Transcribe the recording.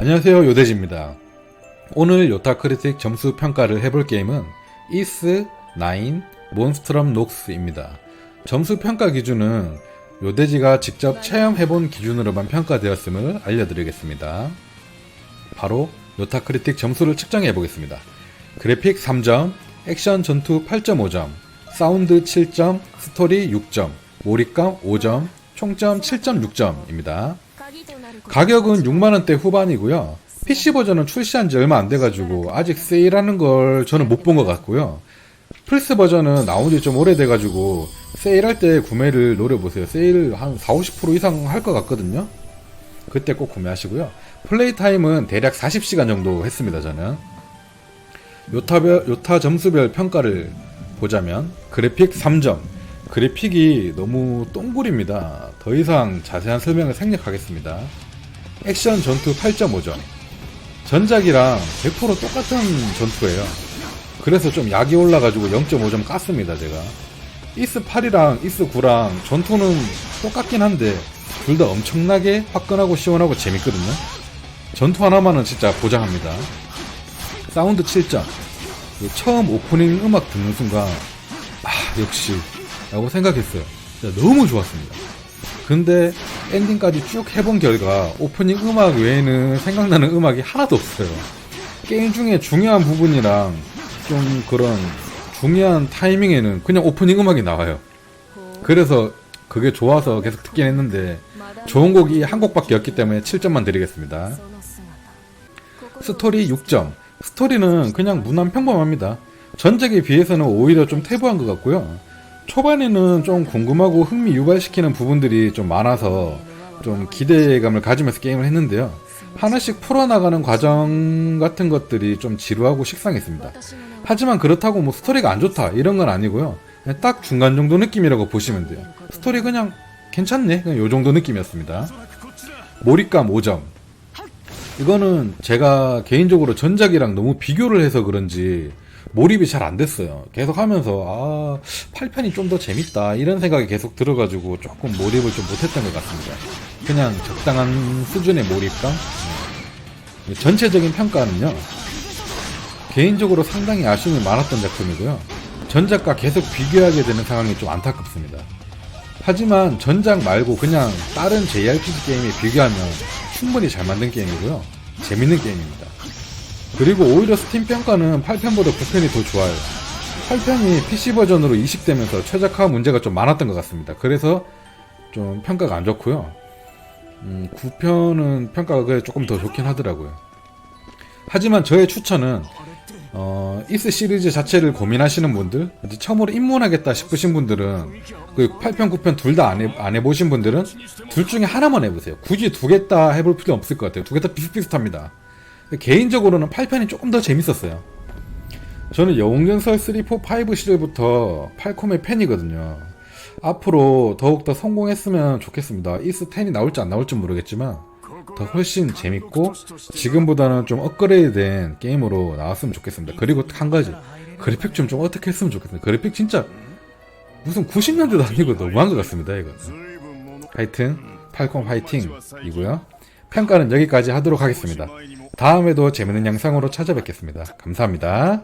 안녕하세요 요대지입니다. 오늘 요타 크리틱 점수 평가를 해볼 게임은 이스 9 몬스트럼 녹스입니다. 점수 평가 기준은 요대지가 직접 체험해본 기준으로만 평가되었음을 알려드리겠습니다. 바로 요타 크리틱 점수를 측정해 보겠습니다. 그래픽 3점, 액션 전투 8.5점, 사운드 7점, 스토리 6점, 몰입감 5점, 총점 7.6점입니다. 가격은 6만원대 후반이고요. PC 버전은 출시한 지 얼마 안 돼가지고 아직 세일하는 걸 저는 못 본 것 같고요. 플스 버전은 나온 지 좀 오래돼가지고 세일할 때 구매를 노려보세요. 세일 한 4, 50% 이상 할 것 같거든요. 그때 꼭 구매하시고요. 플레이 타임은 대략 40시간 정도 했습니다, 저는. 요타별, 요타 점수별 평가를 보자면 그래픽 3점. 그래픽이 너무 똥굴입니다. 더 이상 자세한 설명을 생략하겠습니다. 액션 전투 8.5점. 전작이랑 100% 똑같은 전투예요. 그래서 좀 약이 올라가지고 0.5점 깠습니다, 제가. 이스 8이랑 이스 9랑 전투는 똑같긴 한데 둘 다 엄청나게 화끈하고 시원하고 재밌거든요. 전투 하나만은 진짜 보장합니다. 사운드 7점. 그 처음 오프닝 음악 듣는 순간 아 역시 라고 생각했어요. 너무 좋았습니다. 근데 엔딩까지 쭉 해본 결과 오프닝 음악 외에는 생각나는 음악이 하나도 없어요. 게임 중에 중요한 부분이랑 좀 그런 중요한 타이밍에는 그냥 오프닝 음악이 나와요. 그래서 그게 좋아서 계속 듣긴 했는데 좋은 곡이 한 곡밖에 없기 때문에 7점만 드리겠습니다. 스토리 6점. 스토리는 그냥 무난 평범합니다. 전작에 비해서는 오히려 좀 퇴보한 것 같고요. 초반에는 좀 궁금하고 흥미 유발시키는 부분들이 좀 많아서 좀 기대감을 가지면서 게임을 했는데요. 하나씩 풀어나가는 과정 같은 것들이 좀 지루하고 식상했습니다. 하지만 그렇다고 뭐 스토리가 안 좋다 이런 건 아니고요. 딱 중간 정도 느낌이라고 보시면 돼요. 스토리 그냥 괜찮네. 그냥 요 정도 느낌이었습니다. 몰입감 5점. 이거는 제가 개인적으로 전작이랑 너무 비교를 해서 그런지 몰입이 잘 안 됐어요. 계속 하면서 아 8편이 좀 더 재밌다 이런 생각이 계속 들어가지고 조금 몰입을 좀 못했던 것 같습니다. 그냥 적당한 수준의 몰입감. 네. 전체적인 평가는요. 개인적으로 상당히 아쉬움이 많았던 작품이고요. 전작과 계속 비교하게 되는 상황이 좀 안타깝습니다. 하지만 전작 말고 그냥 다른 JRPG 게임에 비교하면 충분히 잘 만든 게임이고요. 재밌는 게임입니다. 그리고 오히려 스팀 평가는 8편보다 9편이 더 좋아요. 8편이 PC 버전으로 이식되면서 최적화 문제가 좀 많았던 것 같습니다. 그래서 좀 평가가 안 좋고요. 음, 9편은 평가가 조금 더 좋긴 하더라고요. 하지만 저의 추천은 어, 이스 시리즈 자체를 고민하시는 분들, 이제 처음으로 입문하겠다 싶으신 분들은 그 8편, 9편 둘 다 안 해, 안 해보신 분들은 둘 중에 하나만 해보세요. 굳이 두 개 다 해볼 필요 없을 것 같아요. 두 개 다 비슷비슷합니다. 개인적으로는 8편이 조금 더 재밌었어요. 저는 영웅전설 3, 4, 5 시절부터 팔콤의 팬이거든요. 앞으로 더욱더 성공했으면 좋겠습니다. 이스 10이 나올지 안 나올지 모르겠지만 더 훨씬 재밌고 지금보다는 좀 업그레이드된 게임으로 나왔으면 좋겠습니다. 그리고 한 가지 그래픽 좀 좀 어떻게 했으면 좋겠습니다. 그래픽 진짜 무슨 90년대도 아니고 너무한 것 같습니다. 이거. 하여튼 팔콤 화이팅이고요. 평가는 여기까지 하도록 하겠습니다. 다음에도 재밌는 영상으로 찾아뵙겠습니다. 감사합니다.